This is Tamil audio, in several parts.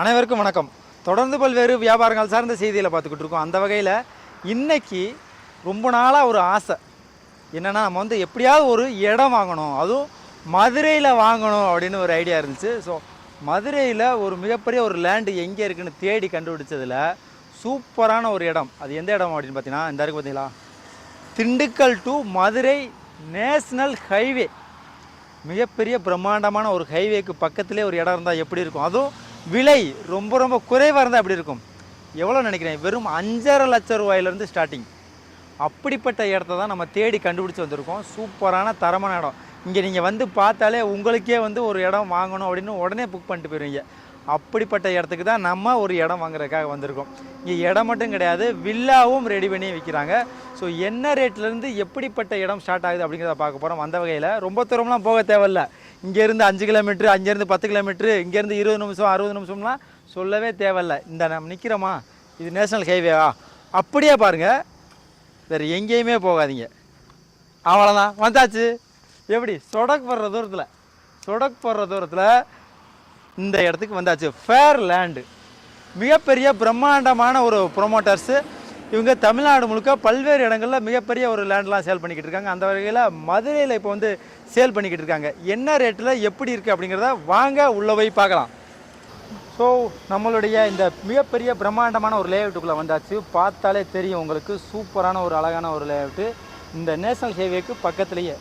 அனைவருக்கும் வணக்கம். தொடர்ந்து பல்வேறு வியாபாரங்கள் சார்ந்த செய்தியில் பார்த்துக்கிட்டு இருக்கோம். அந்த வகையில் இன்றைக்கி ரொம்ப நாளாக ஒரு ஆசை. என்னென்னா நம்ம வந்து எப்படியாவது ஒரு இடம் வாங்கணும். அதுவும் மதுரையில் வாங்கணும் அப்படின்னு ஒரு ஐடியா இருந்துச்சு. ஸோ மதுரையில் ஒரு மிகப்பெரிய ஒரு லேண்டு எங்கே இருக்குதுன்னு தேடி கண்டுபிடிச்சதில் சூப்பரான ஒரு இடம். அது எந்த இடம் அப்படின்னு பார்த்தீங்கன்னா இந்த இருக்கு பார்த்தீங்களா? Dindigul to Madurai national highway. மிகப்பெரிய பிரம்மாண்டமான ஒரு ஹைவேக்கு பக்கத்திலே ஒரு இடம் இருந்தால் எப்படி இருக்கும்? அதுவும் விலை ரொம்ப ரொம்ப குறைவாக இருந்தால் எப்படி இருக்கும்? எவ்வளோ நினைக்கிறேன்? வெறும் அஞ்சரை லட்சம் ரூபாயிலேருந்து ஸ்டார்டிங் அப்படிப்பட்ட இடத்த தான் நம்ம தேடி கண்டுபிடிச்சி வந்திருக்கோம். சூப்பரான தரமான இடம். இங்கே நீங்கள் வந்து பார்த்தாலே உங்களுக்கே வந்து ஒரு இடம் வாங்கணும் அப்படின்னு உடனே புக் பண்ணிட்டு போயிருவீங்க. அப்படிப்பட்ட இடத்துக்கு தான் நம்ம ஒரு இடம் வாங்குறதுக்காக வந்திருக்கோம். இங்கே இடம் மட்டும் கிடையாது வில்லாவும் ரெடி பண்ணி விற்கிறாங்க ஸோ என்ன ரேட்லேருந்து எப்படிப்பட்ட இடம் ஸ்டார்ட் ஆகுது அப்படிங்கிறத பார்க்க போகிறோம் அந்த வகையில் ரொம்ப தூரம்லாம் போக தேவையில்ல. இங்கேருந்து அஞ்சு கிலோமீட்ரு அங்கேருந்து பத்து கிலோமீட்ரு இங்கேருந்து இருபது நிமிஷம் அறுபது நிமிஷம்லாம் சொல்லவே தேவையில்ல. இந்த நம்ம நிற்கிறோமா இது நேஷனல் ஹைவேவா அப்படியே பாருங்கள் வேறு எங்கேயுமே போகாதீங்க. அவ்வளோதான் வந்தாச்சு. எப்படி? சொடக் போடுற தூரத்தில். சொடக் போடுற தூரத்தில் இந்த இடத்துக்கு வந்தாச்சு. ஃபேர் லேண்டு மிகப்பெரிய பிரம்மாண்டமான ஒரு ப்ரொமோட்டர்ஸு இவங்க தமிழ்நாடு முழுக்க பல்வேறு இடங்களில் மிகப்பெரிய ஒரு லேண்ட்லாம் சேல் பண்ணிக்கிட்டு இருக்காங்க. அந்த வகையில் மதுரையில் இப்போ வந்து சேல் பண்ணிக்கிட்டு இருக்காங்க. என்ன ரேட்டில் எப்படி இருக்குது அப்படிங்கிறத வாங்க உள்ளே போய் பார்க்கலாம். ஸோ நம்மளுடைய இந்த மிகப்பெரிய பிரம்மாண்டமான ஒரு லேஅவுட்டுக்குள்ளே வந்தாச்சு. பார்த்தாலே தெரியும் உங்களுக்கு சூப்பரான ஒரு அழகான ஒரு லேஅவுட்டு இந்த நேஷனல் ஹைவேக்கு பக்கத்துலேயே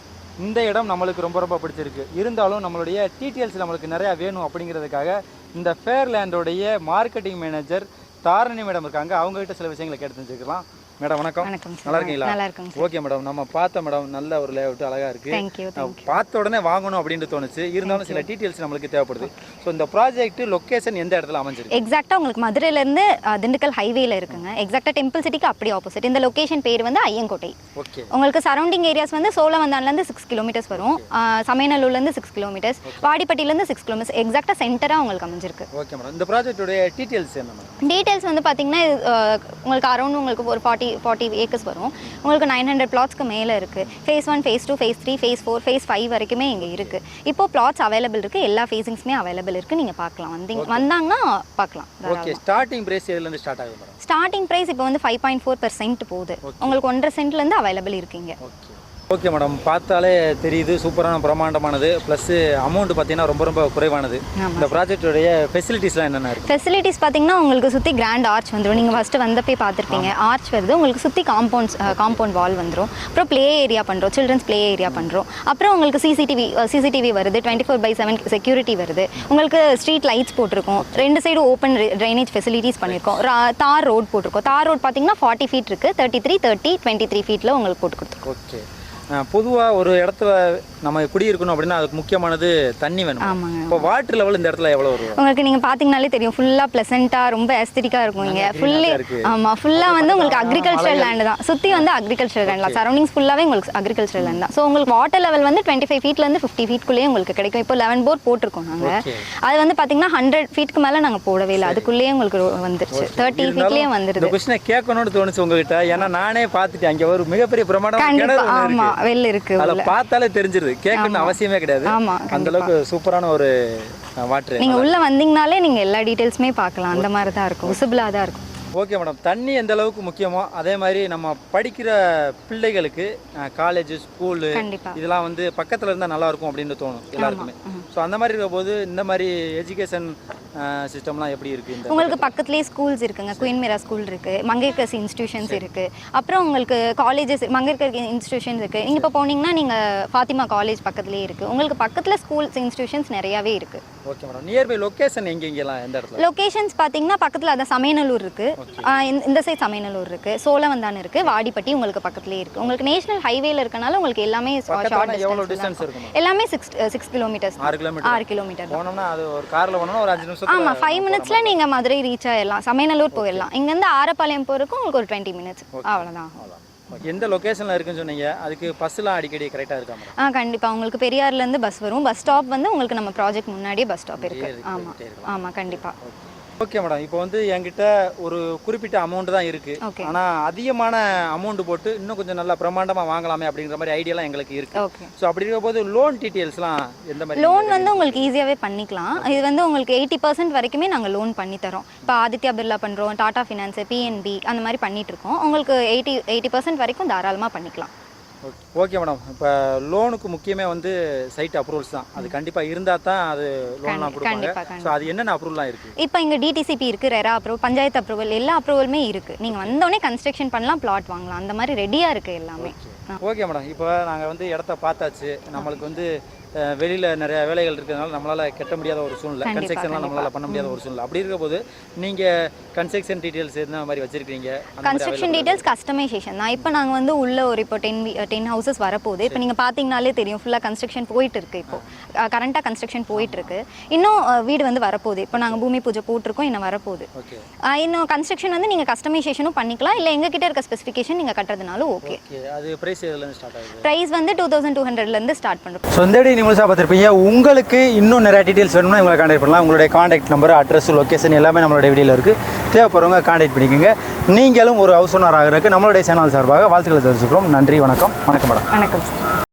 இந்த இடம் நம்மளுக்கு ரொம்ப ரொம்ப பிடிச்சிருக்கு. இருந்தாலும் நம்மளுடைய டீட்டெயில்ஸ் நம்மளுக்கு நிறையா வேணும் அப்படிங்கிறதுக்காக இந்த ஃபேர் லேண்டோடைய மார்க்கெட்டிங் மேனேஜர் தாரணி மேடம் இருக்காங்க. அவங்ககிட்ட சில விஷயங்களை கேட்டு தெரிஞ்சுக்கலாம். மேடம் வணக்கம். நல்லா இருக்கீங்களா நல்லா இருக்குங்க ஓகே மேடம் நம்ம பார்த்த மேடம் நல்ல ஒரு லேஅவுட் தேங்க்யூ நான் பார்த்த உடனே வாங்கணும் அப்படின்னு தோணுச்சு. இருந்தாலும் சில டீட்டெயில்ஸ் நம்மளுக்கு தேவைப்படுது. ஸோ இந்த ப்ராஜெக்ட் லொக்கேஷன் எந்த இடத்துல அமைஞ்சிருக்கு? எக்ஸாக்டாக உங்களுக்கு மதுரையிலேருந்து திண்டுக்கல் ஹைவேல இருக்குங்க. எக்ஸாக்டாக டெம்பிள் சிட்டிக்கு அப்படி ஆப்போசிட் இந்த லொகேஷன் பேர் வந்து ஐயங்கோட்டை. ஓகே உங்களுக்கு சரௌண்டிங் ஏரியாஸ் வந்து சோழவந்தான்லேருந்து சிக்ஸ் கிலோமீட்டர்ஸ் வரும். ஆஹ் சமயநல்லூர்லேருந்து சிக்ஸ் கிலோமீட்டர்ஸ் வாடிப்பட்டியிலேருந்து சிக்ஸ் கிலோமீட்டர்ஸ் எக்ஸாக்டாக சென்டராக உங்களுக்கு அமைஞ்சிருக்கு. ஓகே மேடம் இந்த ப்ராஜெக்டோடைய டீட்டெயில்ஸ் என்ன டீட்டெயில்ஸ் வந்து ஆஹ் உங்களுக்கு அரௌண்ட் உங்களுக்கு ஒரு ஃபார்ட்டி ஃபார்ட்டி ஏக்கர்ஸ் வரும். உங்களுக்கு நைன் ஹண்ட்ரட் பிளாட்ஸ்க்கு மேலே இருக்குது phase one phase two phase three phase four phase five வரைக்குமே இங்கே இருக்குது இப்போ பிளாட்ஸ் அவைலபிள் இருக்குது எல்லா ஃபேஸிங்ஸுமே அவைலபிள் இருக்குது நீங்கள் பார்க்கலாம். வந்தீங்க வந்தாங்கன்னா பார்க்கலாம். ஓகே ஸ்டார்டிங் பிரைஸ் எதுலேருந்து ஸ்டார்ட் ஆகுது ஸ்டார்டிங் ப்ரைஸ் இப்போ வந்து five point four per cent போகுது உங்களுக்கு ஒன்றரை சென்ட்லேருந்து அவைலபிள் இருக்கீங்க ஓகே ஓகே மேடம் பார்த்தாலே தெரியுது சூப்பரான பிரம்மாண்டமானது. ப்ளஸ் அமௌண்ட் பார்த்தீங்கன்னா ரொம்ப ரொம்ப குறைவானது. இந்த ப்ராஜெக்டோடைய ஃபெசிலிட்டிஸ்லாம் என்னென்ன இருக்குது ஃபெசிலிட்டிஸ் பார்த்தீங்கன்னா உங்களுக்கு சுற்றி கிராண்ட் ஆர்ச் வந்துடும் நீங்கள் ஃபஸ்ட்டு வந்தப்பே பார்த்துருப்பீங்க. ஆர்ச் வருது உங்களுக்கு சுற்றி காம்பவுண்ட்ஸ் காம்பவுண்ட் வால் வந்துடும் அப்புறம் ப்ளே ஏரியா பண்ணுறோம் சில்ட்ரன்ஸ் ப்ளே ஏரியா பண்ணுறோம் அப்புறம் உங்களுக்கு சிசிடிவி சிசிடிவி வருது. Twenty four by seven security வருது. உங்களுக்கு ஸ்ட்ரீட் லைட்ஸ் போட்டிருக்கோம். ரெண்டு சைடு ஓப்பன் ட்ரைனேஜ் ஃபெசிலிட்டிஸ் பண்ணியிருக்கோம் தார் ரோட் போட்டிருக்கோம். தார் ரோட் பார்த்தீங்கன்னா ஃபார்ட்டி ஃபீட் இருக்குது thirty three thirty twenty three ஃபீட்டில் உங்களுக்கு போட்டு கொடுத்துருக்கோம். ஓகே பொதுவாக ஒரு இடத்துல நம்ம குடியிருக்கணும் அப்படின்னா அதுக்கு முக்கியமானது தண்ணி வேணும்? ஆமாங்க. இப்போ வாட்டர் லெவல் இந்த இடத்துல எவ்வளோ வரும்? உங்களுக்கு நீங்கள் பார்த்தீங்கனாலே தெரியும். ஃபுல்லாக ப்ளசண்ட்டாக ரொம்ப எஸ்தட்டிக்காக இருக்கும் இங்கே ஃபுல்லி. ஆமாம் ஃபுல்லாக வந்து உங்களுக்கு அக்ரிகல்ச்சரல் லேண்டு தான். சுற்றி வந்து அக்ரிகல்ச்சரல் லேண்ட் தான். சரௌண்டிங்ஸ் ஃபுல்லாகவே உங்களுக்கு அக்ரிகல்ச்சரல் லேண்ட் தான். ஸோ உங்களுக்கு வாட்டர் லெவல் வந்து டுவெண்ட்டி ஃபைவ் ஃபீட்லேருந்து ஃபிஃப்டி ஃபீட்குள்ளேயே உங்களுக்கு கிடைக்கும். இப்போ லெவன் போர் போட்டிருக்கோம் நாங்கள். அது வந்து பார்த்தீங்கன்னா ஹண்ட்ரட் ஃபீட்க்கு மேலே நாங்கள் போடவே இல்லை. அதுக்குள்ளேயே உங்களுக்கு வந்துருச்சு. தேர்ட்டி ஃபீட்லேயே வந்துருது. கொஸ்டினை கேட்கணும்னு தோணுச்சு உங்ககிட்ட. ஏன்னா நானே பார்த்துட்டேன் அங்கே ஒரு மிகப்பெரிய கண்டிப்பாக ஆமாம் வெளில இருக்கு அதில் பார்த்தாலே தெரிஞ்சிருது. கேட்கணும்னு அவசியமே கிடையாது. ஆமா, அந்த அளவுக்கு சூப்பரான ஒரு வாட்டர் நீங்கள் உள்ளே வந்தீங்கனாலே நீங்கள் எல்லா டீட்டெயில்ஸுமே பார்க்கலாம். அந்த மாதிரி தான் இருக்கும். விசிபிளாக தான் இருக்கும். Okay madam. தண்ணி எந்த அளவுக்கு முக்கியமோ அதே மாதிரி நம்ம படிக்கிற பிள்ளைகளுக்கு காலேஜ் ஸ்கூலு. இதெல்லாம் வந்து பக்கத்தில் இருந்தால் நல்லா இருக்கும் அப்படின்னு தோணும் எல்லாருக்குமே. ஸோ அந்த மாதிரி இருக்கும்போது இந்த மாதிரி எஜுகேஷன் சிஸ்டம்லாம் எப்படி இருக்குது உங்களுக்கு பக்கத்துலேயே ஸ்கூல்ஸ் இருக்குங்க. குயின் மீரா ஸ்கூல் இருக்கு. மங்கைக்கர்ஸ் இன்ஸ்டிடியூஷன்ஸ் இருக்கு. அப்புறம் உங்களுக்கு காலேஜஸ் மங்கைக்கர் இன்ஸ்டிடியூஷன்ஸ் இருக்கு. நீங்க இப்போ போனீங்கன்னா நீங்க ஃபாத்திமா காலேஜ் பக்கத்துலேயே இருக்கு. உங்களுக்கு பக்கத்துல ஸ்கூல்ஸ் இன்ஸ்டிடியூஷன்ஸ் நிறையாவே இருக்கு. ஓகே மேடம் நியர்பை லொக்கேஷன் எங்கெங்கெல்லாம் எந்த இடத்துல? லொகேஷன்ஸ் பார்த்தீங்கன்னா பக்கத்தில் அதான் சமயநல்லூர் இருக்கு. ஆஹ் இந்த- சைட் சமயநல்லூர் இருக்கு. சோழவந்தான் இருக்கு. வாடிப்பட்டி உங்களுக்கு பக்கத்துலேயே இருக்கு. உங்களுக்கு நேஷனல் ஹைவேல இருக்கனால உங்களுக்கு எல்லாமே ஷார்ட் டிஸ்டன்ஸ் எல்லாமே சிக்ஸ் சிக்ஸ் கிலோமீட்டர்ஸ் ஆறு கிலோமீட்டர் போனோம்னா அது ஒரு காரில் போனோம்னா ஒரு அஞ்சு நிமிஷம் ஆமா ஃபைவ் மினிட்ஸ்ல நீங்க மதுரை ரீச் ஆயிடலாம் சமயநல்லூர் போயிடலாம் இங்கேருந்து ஆரப்பாளையம் போறதுக்கும் உங்களுக்கு ஒரு டுவெண்ட்டி மினிட்ஸ் அவ்வளோதான் எந்த லொக்கேஷனில் இருக்குன்னு சொன்னீங்க? அதுக்கு பஸ்ஸெலாம் அடிக்கடி கரெக்டாக இருக்கா ஆ கண்டிப்பா. உங்களுக்கு பெரியார்ல இருந்து பஸ் வரும். பஸ் ஸ்டாப் வந்து உங்களுக்கு நம்ம ப்ராஜெக்ட் முன்னாடியே பஸ் ஸ்டாப் இருக்கு. ஏறி ஆமா. போயிட்டே இருக்கலாம். ஆமா கண்டிப்பா. ஓகே மேடம் இப்போ வந்து என்கிட்ட ஒரு குறிப்பிட்ட அமௌண்ட் தான் இருக்கு. ஆனா அதிகமான அமௌண்ட் போட்டு இன்னும் கொஞ்சம் நல்லா பிரம்மாண்டமா வாங்கலாமே அப்படிங்கிற மாதிரி ஐடியாலாம் எங்களுக்கு இருக்கு. ஸோ அப்படி இருக்கும்போது லோன் டீட்டெயில்ஸ்லாம் எந்த மாதிரி லோன் வந்து உங்களுக்கு ஈஸியாகவே பண்ணிக்கலாம். இது வந்து உங்களுக்கு எயிட்டி பர்சன்ட் வரைக்குமே நாங்கள் லோன் பண்ணி தரோம். இப்போ ஆதித்யா பிர்லா பண்ணுறோம் டாடா ஃபினான்ஸ் பிஎன்பி அந்த மாதிரி பண்ணிட்டு இருக்கோம். உங்களுக்கு எயிட்டி எயிட்டி பர்சன்ட் வரைக்கும் தாராளமாக பண்ணிக்கலாம். Okay madam. இப்போ லோனுக்கு முக்கியமே வந்து சைட் அப்ரூவல்ஸ் தான். அது கண்டிப்பா இருந்தா தான் அது லோன்லாம் கொடுப்பாங்க. ஸோ. அது என்னென்ன அப்ரூவல்லாம் இருக்கு? இப்போ இங்கே டிடிசிபி இருக்குது ரெரா அப்ரூவல் பஞ்சாயத்து அப்ரூவல் எல்லா அப்ரூவலுமே இருக்குது நீங்கள் வந்தோடனே கன்ஸ்ட்ரக்ஷன் பண்ணலாம் பிளாட் வாங்கலாம். அந்த மாதிரி ரெடியாக இருக்குது எல்லாமே. ஓகே மேடம் இப்போ நாங்கள் வந்து இடத்த பார்த்தாச்சு. நம்மளுக்கு வந்து வெளியில நிறைய வேலைகள் இருக்கிறதுனால நம்மளால கட்ட முடியாத ஒரு சூழ்நிலை கன்ஸ்ட்ரக்ஷன்லாம் நம்மளால. பண்ண முடியாத ஒரு சூழ்நிலை. அப்படி இருக்கும்போது நீங்க கன்ஸ்ட்ரக்ஷன் டீட்டெயில்ஸ் என்ன மாதிரி வச்சிருக்கீங்க கன்ஸ்ட்ரக்ஷன் டீடைல்ஸ் கஸ்டமைசேஷன் தான். இப்போ நாங்கள் வந்து உள்ள ஒரு இப்போ டென் டென் ஹவுசஸ் வரப்போகுது. இப்போ நீங்கள் பார்த்தீங்கனாலே தெரியும். ஃபுல்லாக கன்ஸ்ட்ரக்ஷன் போயிட்டு இருக்கு இப்போ. கரண்ட்டாக கன்ஸ்ட்ரக்ஷன் போயிட்டு இருக்கு. இன்னும் வீடு வந்து வரப்போகுது. இப்போ நாங்கள் பூமி பூஜை போட்டிருக்கோம் இன்னும் வரப்போகுது. இன்னும் கன்ஸ்ட்ரக்ஷன் வந்து நீங்கள் கஸ்டமைசேஷனும் பண்ணிக்கலாம். இல்லை எங்ககிட்ட இருக்க ஸ்பெசிஃபிகேஷன் நீங்கள் கட்டுறதுனாலும் ஓகே. அது பிரைஸ் ப்ரைஸ் வந்து டூ தௌசண்ட் டூ ஹண்ட்ரட்லேருந்து ஸ்டார்ட் பண்ணுறோம் ஸோ இந்த பார்த்துருப்பீங்க. உங்களுக்கு இன்னும் நிறைய டீட்டெயில்ஸ் வேணும்னா உங்களை காண்டாக்ட் பண்ணலாம். உங்களுடைய காண்டாக்ட் நம்பர் அட்ரஸ் லொக்கேஷன் எல்லாமே நம்மளுடைய வீடியோவில் இருக்குது தேவைப்படுறவங்க காண்டாக்ட் பண்ணிக்கோங்க. நீங்களும் ஒரு ஹவுஸ் ஓனர் ஆகிறதுக்கு நம்மளுடைய சேனல் சார்பாக வாழ்த்துக்களை தெரிவிச்சுக்கிறோம். நன்றி வணக்கம். வணக்கம் மேடம் வணக்கம்